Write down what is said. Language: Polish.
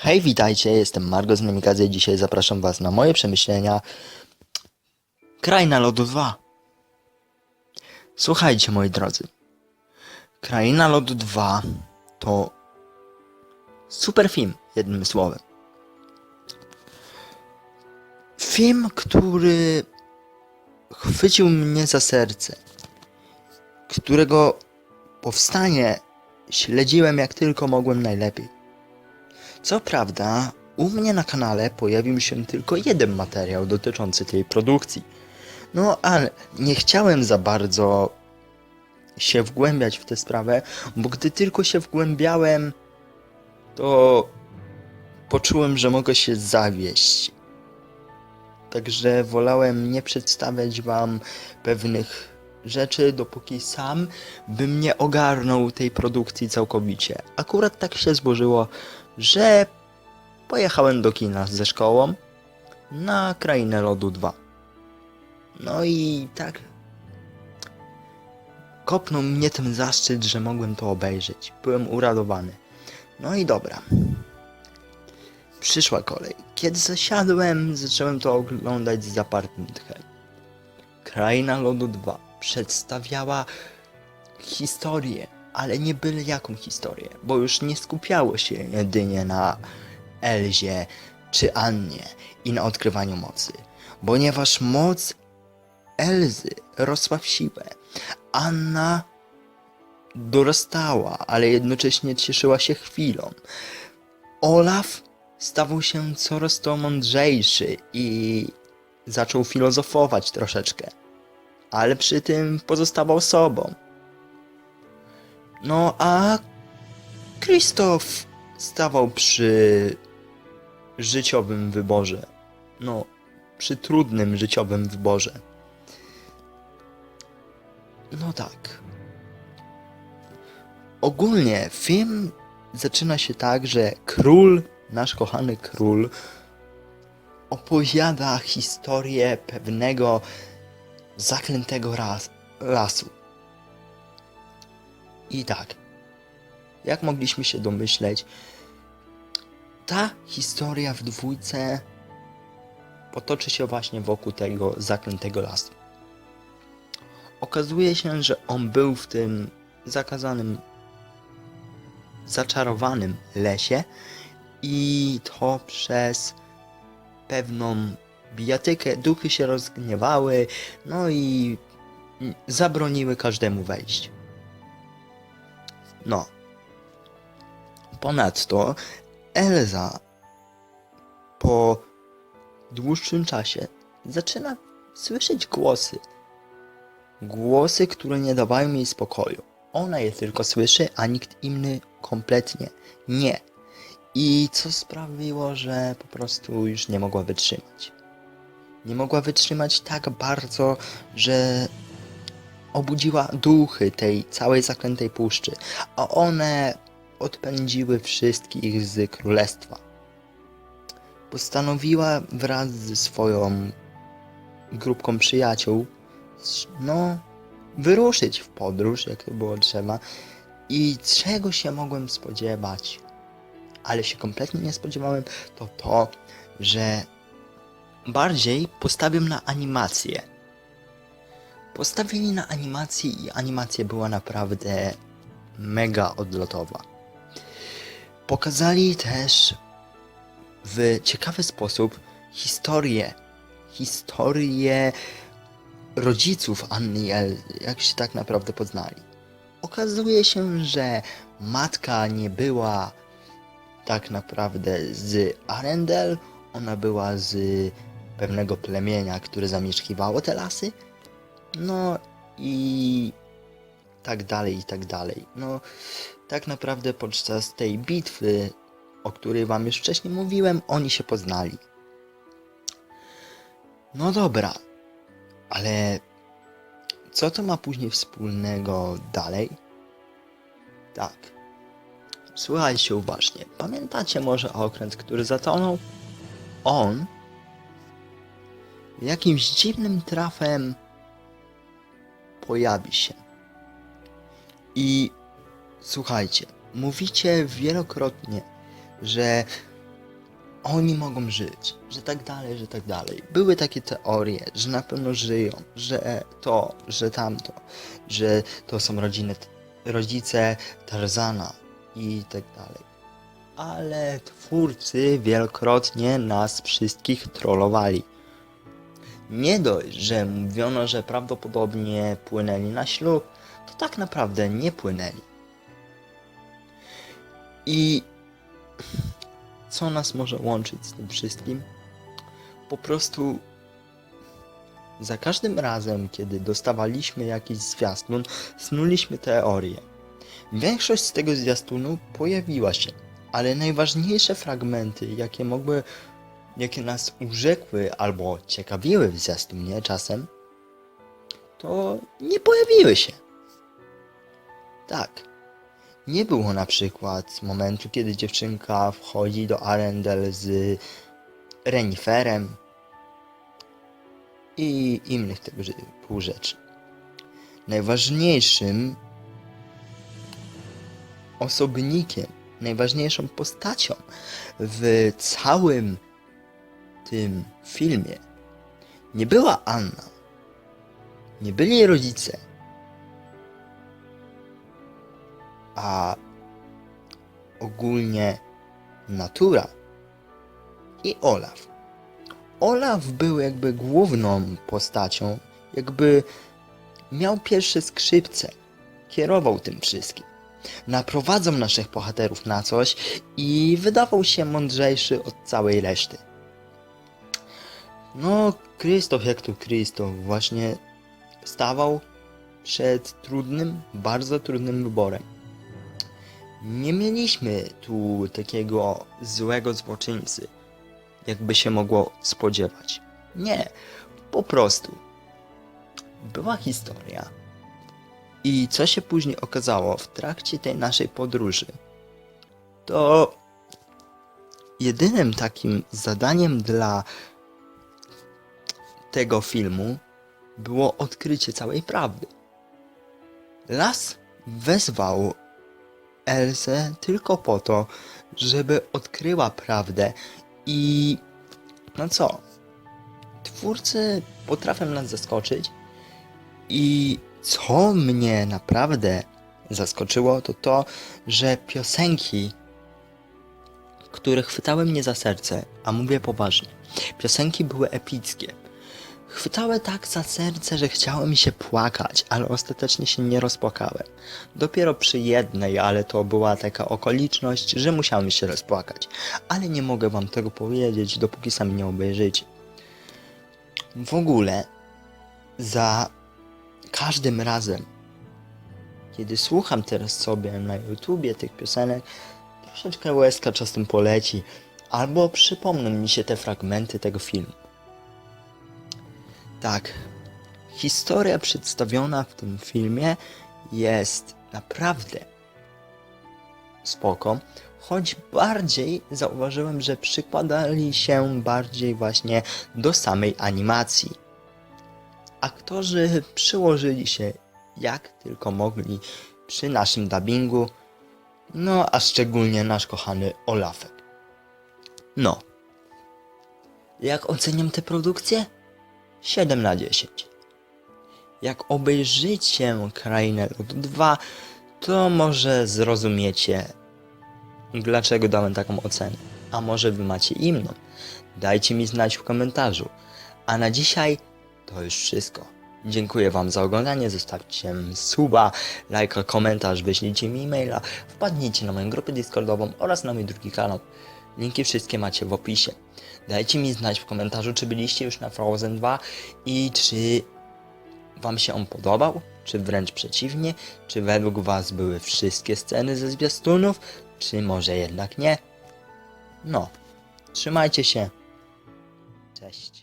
Hej, witajcie, jestem Margo z Nemikazy i dzisiaj zapraszam was na moje przemyślenia Kraina Lodu 2. Słuchajcie, moi drodzy. Kraina Lodu 2 to super film, jednym słowem. Film, który chwycił mnie za serce, którego powstanie śledziłem jak tylko mogłem najlepiej. Co prawda, u mnie na kanale pojawił się tylko jeden materiał dotyczący tej produkcji. No, ale nie chciałem za bardzo się wgłębiać w tę sprawę, bo gdy tylko się wgłębiałem, to poczułem, że mogę się zawieść. Także wolałem nie przedstawiać wam pewnych rzeczy, dopóki sam bym nie ogarnął tej produkcji całkowicie. Akurat tak się złożyło, że pojechałem do kina ze szkołą na Krainę Lodu 2. No i tak kopnął mnie ten zaszczyt, że mogłem to obejrzeć. Byłem uradowany. No i dobra. Przyszła kolej. Kiedy zasiadłem, zacząłem to oglądać z zapartym tchem. Kraina Lodu 2 przedstawiała historię, ale nie byle jaką historię, bo już nie skupiało się jedynie na Elzie czy Annie i na odkrywaniu mocy, ponieważ moc Elzy rosła w siłę. Anna dorastała, ale jednocześnie cieszyła się chwilą. Olaf stawał się coraz to mądrzejszy i zaczął filozofować troszeczkę, ale przy tym pozostawał sobą. No a Krzysztof stawał przy życiowym wyborze. No, przy trudnym życiowym wyborze. No tak. Ogólnie film zaczyna się tak, że król, nasz kochany król, opowiada historię pewnego zaklętego lasu. I tak, jak mogliśmy się domyśleć, ta historia w dwójce potoczy się właśnie wokół tego zaklętego lasu. Okazuje się, że on był w tym zakazanym, zaczarowanym lesie i to przez pewną bijatykę duchy się rozgniewały, no i zabroniły każdemu wejść. No. Ponadto Elza po dłuższym czasie zaczyna słyszeć głosy. Głosy, które nie dawają jej spokoju. Ona je tylko słyszy, a nikt inny kompletnie nie. I co sprawiło, że po prostu już nie mogła wytrzymać. Nie mogła wytrzymać tak bardzo, że obudziła duchy tej całej zaklętej puszczy, a one odpędziły wszystkich z królestwa. Postanowiła wraz ze swoją grupką przyjaciół, no, wyruszyć w podróż, jak to było trzeba. I czego się mogłem spodziewać, ale się kompletnie nie spodziewałem, to to, że bardziej postawię na animację. Postawili na animację i animacja była naprawdę mega odlotowa. Pokazali też w ciekawy sposób historię, historię rodziców Anny i jak się tak naprawdę poznali. Okazuje się, że matka nie była tak naprawdę z Arendel, ona była z pewnego plemienia, które zamieszkiwało te lasy. No i tak dalej, i tak dalej. No, tak naprawdę podczas tej bitwy, o której wam już wcześniej mówiłem, oni się poznali. No dobra, ale co to ma później wspólnego dalej? Tak. Słuchajcie uważnie. Pamiętacie może okręt, który zatonął? On jakimś dziwnym trafem pojawi się. I słuchajcie, mówicie wielokrotnie, że oni mogą żyć, że tak dalej, że tak dalej. Były takie teorie, że na pewno żyją, że to, że tamto, że to są rodziny, rodzice Tarzana i tak dalej. Ale twórcy wielokrotnie nas wszystkich trollowali. Nie dość, że mówiono, że prawdopodobnie płynęli na ślub, to tak naprawdę nie płynęli. I co nas może łączyć z tym wszystkim? Po prostu za każdym razem, kiedy dostawaliśmy jakiś zwiastun, snuliśmy teorię. Większość z tego zwiastunu pojawiła się, ale najważniejsze fragmenty, jakie mogły, jakie nas urzekły albo ciekawiły w zwiastunie czasem, to nie pojawiły się. Tak. Nie było na przykład momentu, kiedy dziewczynka wchodzi do Arendelle z reniferem i innych tego typu rzeczy. Najważniejszym osobnikiem, najważniejszą postacią w całym tym filmie nie była Anna. Nie byli rodzice. A ogólnie natura i Olaf. Olaf był jakby główną postacią, jakby miał pierwsze skrzypce, kierował tym wszystkim. Naprowadzał naszych bohaterów na coś i wydawał się mądrzejszy od całej reszty. No, Krzysztof jak to Krzysztof właśnie stawał przed trudnym, bardzo trudnym wyborem. Nie mieliśmy tu takiego złego złoczyńcy, jakby się mogło spodziewać. Nie, po prostu. Była historia. I co się później okazało w trakcie tej naszej podróży, to jedynym takim zadaniem dla tego filmu było odkrycie całej prawdy. Las wezwał Elsę tylko po to, żeby odkryła prawdę i no co? Twórcy potrafią nas zaskoczyć i co mnie naprawdę zaskoczyło, to to, że piosenki, które chwytały mnie za serce, a mówię poważnie, piosenki były epickie. Chwytały tak za serce, że chciałem się płakać, ale ostatecznie się nie rozpłakałem. Dopiero przy jednej, ale to była taka okoliczność, że musiałem się rozpłakać. Ale nie mogę wam tego powiedzieć, dopóki sami nie obejrzycie. W ogóle, za każdym razem, kiedy słucham teraz sobie na YouTubie tych piosenek, troszeczkę łezka czasem poleci, albo przypomną mi się te fragmenty tego filmu. Tak, historia przedstawiona w tym filmie jest naprawdę spoko, choć bardziej zauważyłem, że przykładali się bardziej właśnie do samej animacji. Aktorzy przyłożyli się jak tylko mogli przy naszym dubbingu, no a szczególnie nasz kochany Olafek. No. Jak oceniam tę produkcję? 7 na 10. Jak obejrzycie Krainę Lud 2, to może zrozumiecie, dlaczego dałem taką ocenę. A może wy macie inną? Dajcie mi znać w komentarzu. A na dzisiaj to już wszystko. Dziękuję Wam za oglądanie, zostawcie suba, lajka, komentarz, wyślijcie mi e-maila, wpadnijcie na moją grupę Discordową oraz na mój drugi kanał. Linki wszystkie macie w opisie. Dajcie mi znać w komentarzu, czy byliście już na Frozen 2 i czy Wam się on podobał, czy wręcz przeciwnie, czy według Was były wszystkie sceny ze zwiastunów, czy może jednak nie. No, trzymajcie się. Cześć.